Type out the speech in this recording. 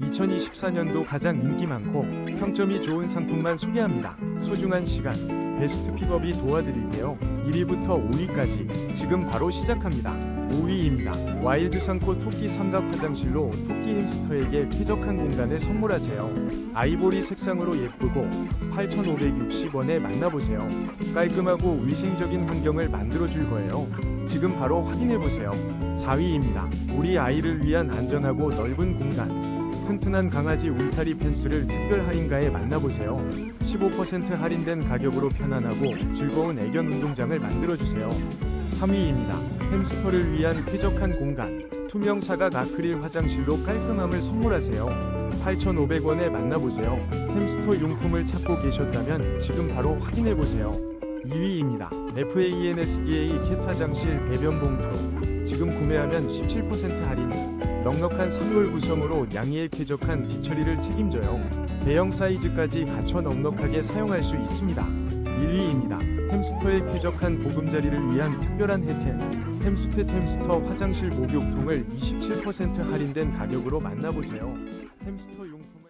2024년도 가장 인기 많고 평점이 좋은 상품만 소개합니다. 소중한 시간, 베스트 픽업이 도와드릴게요. 1위부터 5위까지 지금 바로 시작합니다. 5위입니다. 와일드 상코 토끼 삼각 화장실로 토끼 햄스터에게 쾌적한 공간을 선물하세요. 아이보리 색상으로 예쁘고 8,560원에 만나보세요. 깔끔하고 위생적인 환경을 만들어줄 거예요. 지금 바로 확인해보세요. 4위입니다. 우리 아이를 위한 안전하고 넓은 공간. 튼튼한 강아지 울타리 펜스를 특별 할인가에 만나보세요. 15% 할인된 가격으로 편안하고 즐거운 애견 운동장을 만들어주세요. 3위입니다. 햄스터를 위한 쾌적한 공간. 투명 사각 아크릴 화장실로 깔끔함을 선물하세요. 8,500원에 만나보세요. 햄스터 용품을 찾고 계셨다면 지금 바로 확인해보세요. 2위입니다. FANSDA 캣 화장실 배변 봉투. 지금 구매하면 17% 할인. 넉넉한 3월 구성으로 양이의 쾌적한 뒤처리를 책임져요. 대형 사이즈까지 갖춰 넉넉하게 사용할 수 있습니다. 1위입니다. 햄스터의 쾌적한 보금자리를 위한 특별한 혜택. 햄스펫 햄스터 화장실 목욕통을 27% 할인된 가격으로 만나보세요. 햄스터 용품